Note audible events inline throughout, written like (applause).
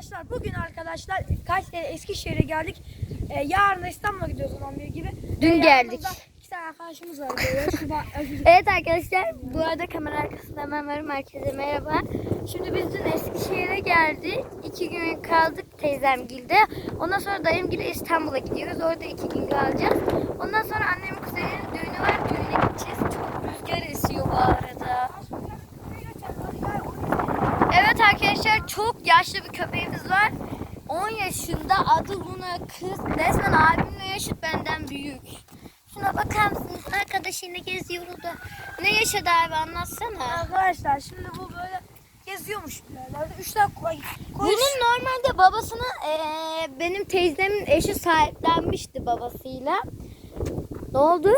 Arkadaşlar bugün arkadaşlar Kayseri Eskişehir'e geldik. Ee, yarın da İstanbul'a gidiyoruz 11 gibi. Dün Ee, geldik. İki tane arkadaşımız var. (laughs) Şurada Evet arkadaşlar bu arada kamera arkasında hemen varım herkese merhaba. Şimdi biz dün Eskişehir'e geldik. İki gün kaldık teyzemgilde. Ondan sonra dayımgilde İstanbul'a gidiyoruz. Orada iki gün kalacağız. Ondan sonra annemin kuzeninin düğünü var. Düğüne gideceğiz. Çok rüzgar esiyor bu. Evet arkadaşlar çok yaşlı bir köpeğimiz var. 10 yaşında adı Luna kız. Resmen abimle yaşıt benden büyük. Şuna bakar mısınız? Arkadaşıyla geziyor orada. Ne yaşadı abi anlatsana. arkadaşlar şimdi bu böyle geziyormuş böyle. Üç tane koy. Bunun normalde babasını eee, benim teyzemin eşi sahiplenmişti babasıyla. Ne oldu?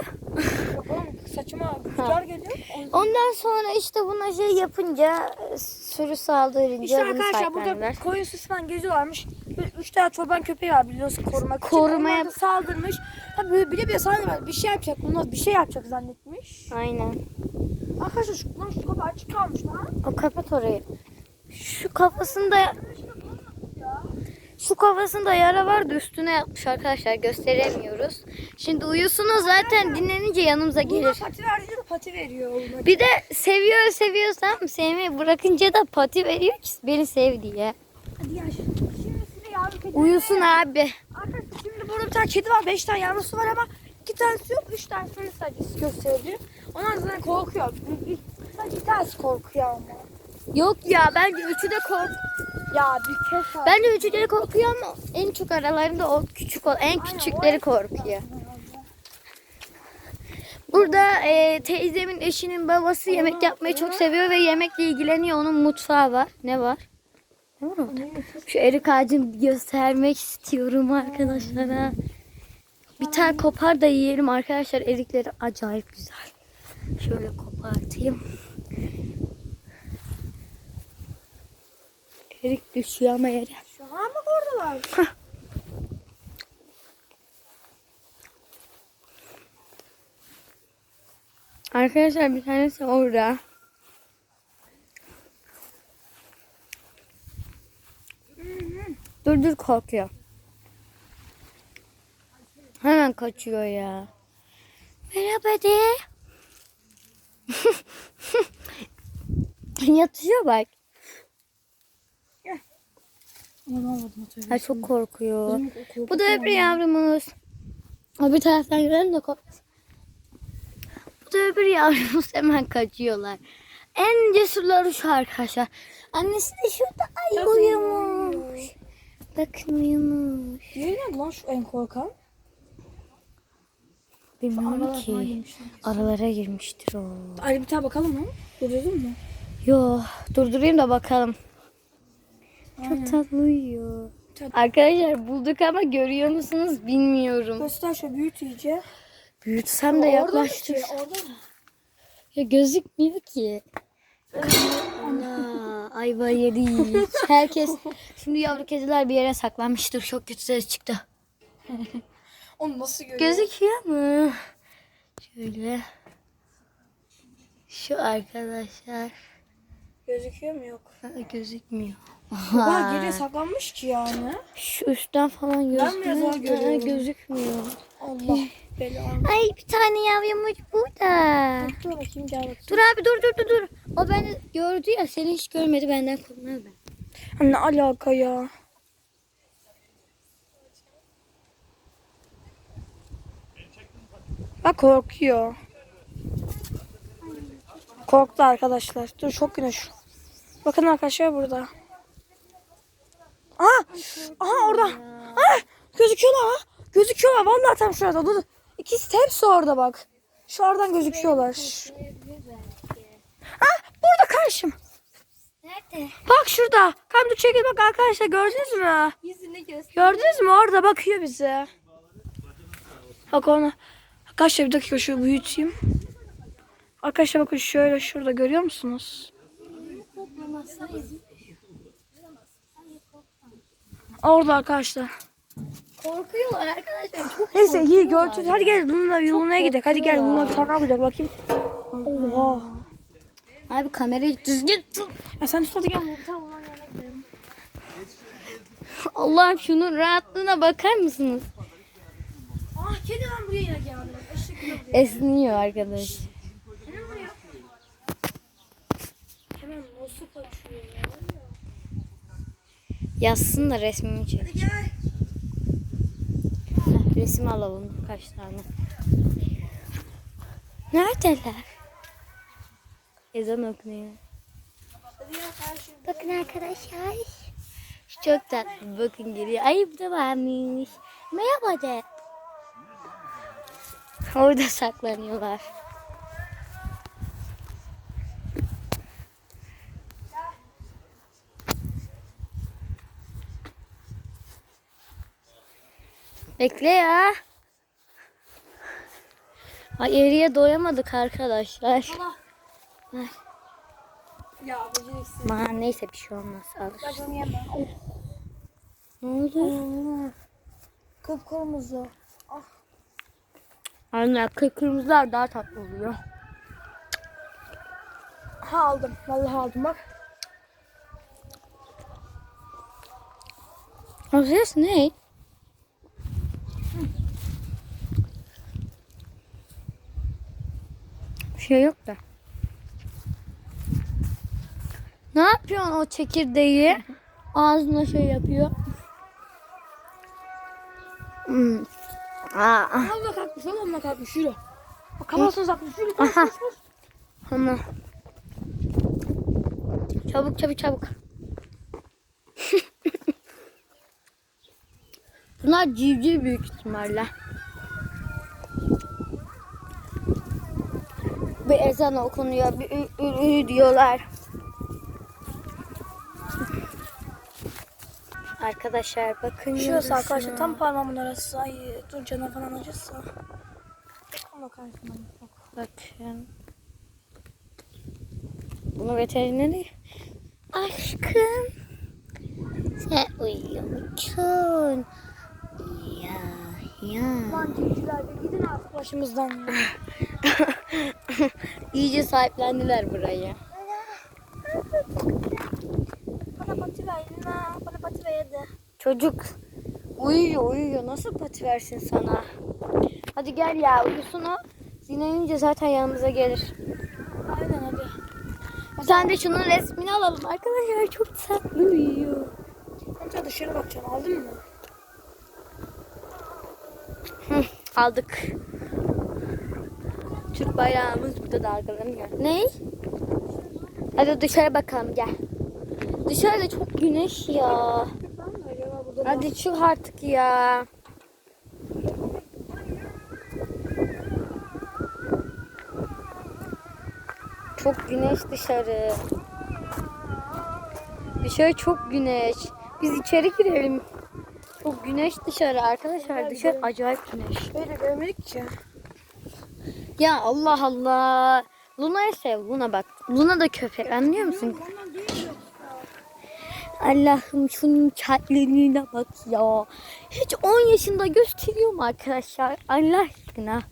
Yok oğlum saçıma rüzgar geliyor. Ondan sonra işte buna şey yapınca e, sürü saldırınca İşte bunu arkadaşlar burada koyun süsmen geziyorlarmış. Böyle üç tane çoban köpeği var biliyorsun korumak için. Korumaya- Onlar da saldırmış. Tabii böyle bile bile saldırmış. Bir şey yapacak. Bunlar bir şey yapacak zannetmiş. Aynen. Arkadaşlar şu, lan şu kapı açık kalmış lan. O kapat orayı. Şu kafasında şu kafasında yara vardı üstüne yapmış arkadaşlar gösteremiyoruz. Şimdi uyusunuz zaten dinlenince yanımıza Buna gelir. pati verdiğinde de pati veriyor. oğlum. Bir de seviyor seviyorsam sevmeyi bırakınca da pati veriyor ki beni sev diye. Hadi gel. Şimdi size yavru kedi. Uyusun abi. Arkadaşlar şimdi burada bir tane kedi var. Beş tane yavrusu var ama iki tanesi yok. Üç tanesini sadece gösteriyor. Onlar zaten korkuyor. Bir, bir, sadece bir tanesi korkuyor ama. Yok ya bence üçü de kork. Ya bir kez var. Bence üçü de korkuyor ama en çok aralarında o küçük o en küçükleri korkuyor. Burada e, teyzemin eşinin babası yemek yapmayı çok seviyor ve yemekle ilgileniyor. Onun mutfağı var. Ne var? Ne var orada? Şu erik ağacını göstermek istiyorum arkadaşlara. Bir tane kopar da yiyelim arkadaşlar. Erikleri acayip güzel. Şöyle kopartayım. Erik düşüyor ama yere. Şu an mı oradalar? Arkadaşlar bir tanesi orada. Dur dur korkuyor. Hemen kaçıyor ya. Merhaba de. (laughs) Yatıyor bak. Ha çok korkuyor. Bu da öbür yavrumuz. O bir taraftan görelim de korkmasın. Da öbür yavrumuz hemen kaçıyorlar. En cesurları şu arkadaşlar. Annesi de şurada ay uyumuş. Bakın uyumuş. Yine lan şu en korkan. Bilmiyorum Aralarına ki. Aralara girmiştir o. Ali bir tane bakalım mı? Durdurdun mu? Yo durdurayım da bakalım. Çok tatlı uyuyor. Tat- Arkadaşlar bulduk ama görüyor musunuz bilmiyorum. Göster şu büyüt iyice. Büyütsem de yaklaştır. Orada, mı? Ya gözükmüyor ki. Ana ayva yedik. Herkes şimdi yavru kediler bir yere saklanmıştır. Çok kötü ses çıktı. Onu nasıl görüyor? Gözüküyor mu? Şöyle. Şu arkadaşlar. Gözüküyor mu yok? Ha, gözükmüyor. Bak geriye saklanmış ki yani. Şu üstten falan Ben biraz daha. Ha, gözükmüyor. Allah belanı. Ay bir tane yavrumuz burada. Dur bakayım gel bakayım. Dur abi dur dur dur dur. O beni gördü ya seni hiç görmedi benden korkmaz ben. Ne alaka ya? Bak korkuyor. Korktu arkadaşlar. Dur çok güneş. Bakın arkadaşlar burada. Aha! Aha orada. Aha! Gözüküyorlar ha. Gözüküyorlar. Vallahi tam şurada. Dur. İkisi de hepsi orada bak. Şu oradan gözüküyorlar. Ha! Burada karşım. Nerede? Bak şurada. Tam dur çekil bak arkadaşlar gördünüz mü? Yüzünü göster. Gördünüz mü orada bakıyor bize. Bak ona. Arkadaşlar bir dakika şu büyüteyim. Arkadaşlar bakın şöyle şurada görüyor musunuz? Orada arkadaşlar. Korkuyorlar arkadaşlar. Çok Neyse iyi gördünüz. Hadi gel bununla yoluna gidelim. Hadi gel bununla bir tane yapacak bakayım. Oha. Abi kamerayı düzgün tut. Ya sen tut hadi gel. Allah'ım şunun rahatlığına bakar mısınız? Ah kedi lan buraya yine geldi. Eşek. Esniyor arkadaş. Hemen buraya. Hemen nasıl kaçıyor ya? Yazsın da resmimi çek. Hadi gel. Resim alalım kaç tane. Neredeler? Ezan okunuyor. Bakın arkadaşlar. Çok tatlı. Bakın geliyor. Ay da varmış. Merhaba de. Orada saklanıyorlar. Bekle ya. Ay eriye doyamadık arkadaşlar. Allah. Ver. Ya beceriksiz. Aman neyse bir şey olmaz. Alır. Oh. Ne oldu? Kıpkırmızı. Anne kırmızılar daha tatlı oluyor. Ha aldım. Vallahi aldım bak. Ses ne? Bir şey yok da. Ne yapıyorsun o çekirdeği? Ağzına şey yapıyor. Hmm. Aa, Allah kalkmış. Allah kalkmış. Yürü. Bak kafasını sakmış. Yürü. Koş koş. Ama. Çabuk çabuk çabuk. (laughs) Bunlar civciv büyük ihtimalle. Bir ezan okunuyor, bir ü, ü, ü diyorlar. Arkadaşlar bakın. Şurası arkadaşlar tam parmağımın arası. Ay dur canım falan acısı. Ama karşımda. Bakın. Bunu veterineri. Aşkım. Sen uyuyor musun? Ya ya. De gidin artık başımızdan. (laughs) İyice sahiplendiler burayı. Bana pati ver Lina. Bana pati ver hadi. Çocuk uyuyor uyuyor. Nasıl pati versin sana? Hadi gel ya uyusun o. Zinayınca zaten yanımıza gelir. Aynen hadi. Sen de şunun resmini alalım. Arkadaşlar çok tatlı uyuyor. Önce dışarı bakacaksın aldın mı? Hı, aldık. Türk bayrağımız burada dalgalanıyor. Ne? Hadi dışarı bakalım gel. Dışarıda çok güneş ya. Hadi çık artık ya. Çok güneş dışarı. Dışarı çok güneş. Biz içeri girelim. Çok güneş dışarı arkadaşlar. Dışarı acayip güneş. Böyle görmedik ki. Ya Allah Allah. Luna'yı sev. Luna bak. Luna da köpek anlıyor musun? Allah'ım şunun çatlarına bak ya. Hiç 10 yaşında gösteriyor mu arkadaşlar? Allah aşkına.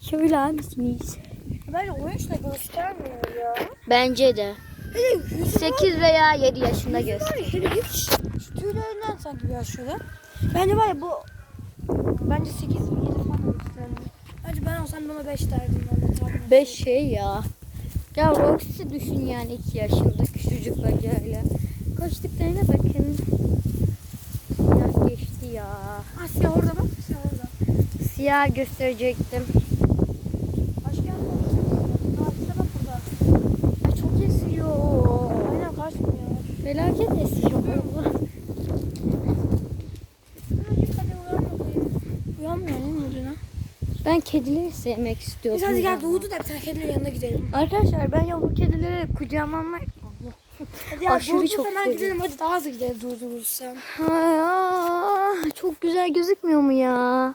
Şöyle misiniz? Bence o yaşta göstermiyor ya. Bence de. Hele yüzü 8 veya 7 yaşında gösteriyor. Tüylerinden sanki şöyle. Bence var ya bu bence 8 7 falan göstermiyor. Bence ben olsam buna 5 derdim. Ben de tahmin 5 şey ya. Ya Roxy düşün yani 2 yaşında küçücük bacayla. Koştuklarına bakın. Ya geçti ya. Asya orada bak. Asya orada. Siyah gösterecektim. Başka yer bak burada. Ay çok esiyor. Aynen kaçmıyor. Felaket esiyor. Ben kedileri sevmek istiyorum. Biz hadi gel doğdu da bir tane kedinin yanına gidelim. Arkadaşlar ben yavru kedileri kucağıma almak... Hadi ya Aşırı doğdu çok seviyorum. gidelim. Hadi daha hızlı gidelim doğdu vurursan. Ay, aa, çok güzel gözükmüyor mu ya?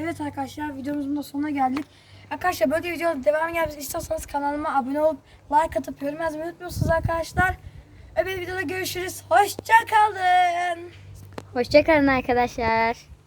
Evet arkadaşlar videomuzun da sonuna geldik. Arkadaşlar böyle videoların devamı gelmesini istiyorsanız kanalıma abone olup like atıp yorum yazmayı unutmuyorsunuz arkadaşlar. Öbür videoda görüşürüz. Hoşçakalın. Hoşçakalın arkadaşlar.